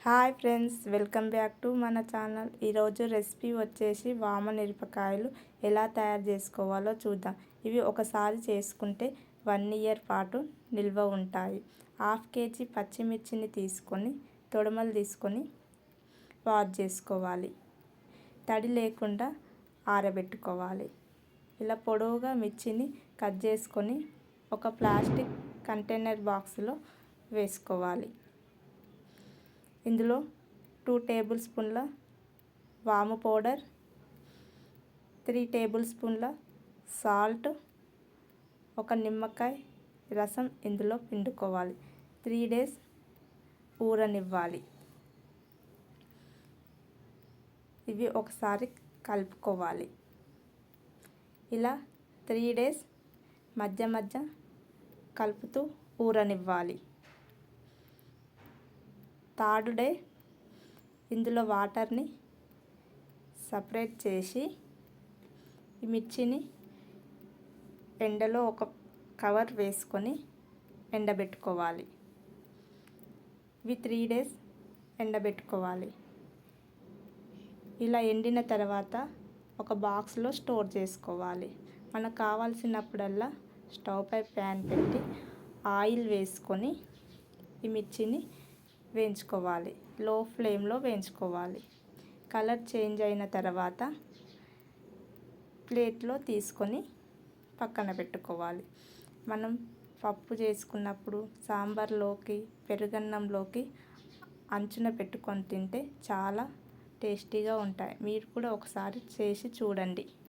Hi friends welcome back to మన channel. ఈరోజు recipe వచ్చేసి వామ మిరపకాయలు ఎలా తయారు చేసుకోవాలో చూద్దాం. ఇవి ఒకసారి చేసుకుంటే వన్ ఇయర్ పాటు నిల్వ ఉంటాయి. హాఫ్ కేజీ పచ్చిమిర్చిని తీసుకొని తొడమలు తీసుకొని వాష్ చేసుకోవాలి. తడి లేకుండా ఆరబెట్టుకోవాలి. ఇలా పొడవుగా మిర్చిని కట్ చేసుకొని ఒక ప్లాస్టిక్ కంటైనర్ బాక్స్లో వేసుకోవాలి. ఇందులో టూ టేబుల్ స్పూన్ల వాము పౌడర్ త్రీ టేబుల్ స్పూన్ల సాల్ట్ ఒక నిమ్మకాయ రసం ఇందులో పిండుకోవాలి. త్రీ డేస్ ఊరనివ్వాలి. ఇవి ఒకసారి కలుపుకోవాలి. ఇలా త్రీ డేస్ మధ్య మధ్య కలుపుతూ ఊరనివ్వాలి. థర్డ్ డే ఇందులో వాటర్ని సపరేట్ చేసి ఈ మిర్చిని ఎండలో ఒక కవర్ వేసుకొని ఎండబెట్టుకోవాలి. ఇవి త్రీ డేస్ ఎండబెట్టుకోవాలి. ఇలా ఎండిన తర్వాత ఒక బాక్స్లో స్టోర్ చేసుకోవాలి. మనకు కావాల్సినప్పుడల్లా స్టవ్ పై ప్యాన్ పెట్టి ఆయిల్ వేసుకొని ఈ మిర్చిని వేయించుకోవాలి. లో ఫ్లేమ్లో వేయించుకోవాలి. కలర్ చేంజ్ అయిన తర్వాత ప్లేట్లో తీసుకొని పక్కన పెట్టుకోవాలి. మనం పప్పు చేసుకున్నప్పుడు సాంబార్లోకి పెరుగన్నంలోకి అంచున పెట్టుకొని తింటే చాలా టేస్టీగా ఉంటాయి. మీరు కూడా ఒకసారి చేసి చూడండి.